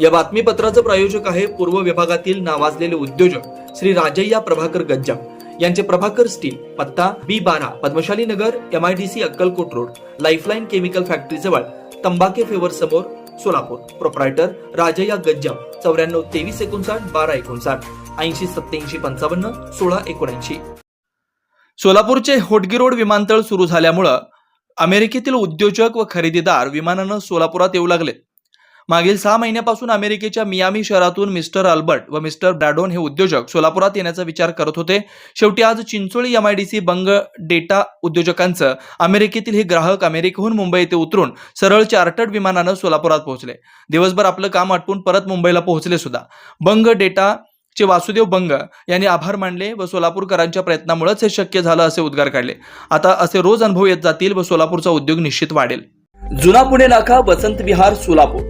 या बातमीपत्राचं प्रायोजक आहे पूर्व विभागातील नावाजलेले उद्योजक श्री राजय्या प्रभाकर गज्जा यांचे प्रभाकर स्टील पत्ता बी बारा Padmashali Nagar M I D C Akkalkot road lifeline chemical factory जवळ तंबाके फेवर समोर सोलापूर. प्रोप्रायटर राजय्या गज्जा चौऱ्याण्णव तेवीस एकोणसाठ बारा एकोणसाठ ऐंशी सत्याऐंशी पंचावन्न सोळा एकोणऐंशी. सोलापूरचे होटगी रोड विमानतळ सुरू झाल्यामुळं अमेरिकेतील उद्योजक व खरेदीदार विमानानं सोलापुरात येऊ लागले. मागील सहा महिन्यापासून अमेरिकेच्या मियामी शहरातून मिस्टर अल्बर्ट व मिस्टर ब्रॅडोन हे उद्योजक सोलापुरात येण्याचा विचार करत होते. शेवटी आज चिंचोळी एमआयडीसी बंग डेटा उद्योजकांचं अमेरिकेतील हे ग्राहक अमेरिकेहून मुंबई येथे उतरून सरळ चार्टर्ड विमानानं सोलापुरात पोहोचले. दिवसभर आपलं काम आटपून परत मुंबईला पोहोचले सुद्धा. बंग डेटा चे वासुदेव बंग यांनी आभार मानले व सोलापूरकरांच्या प्रयत्नामुळेच हे शक्य झालं असे उद्गार काढले. आता असे रोज अनुभव येत जातील व सोलापूरचा उद्योग निश्चित वाढेल. जुना पुणे नाका वसंत विहार सोलापूर.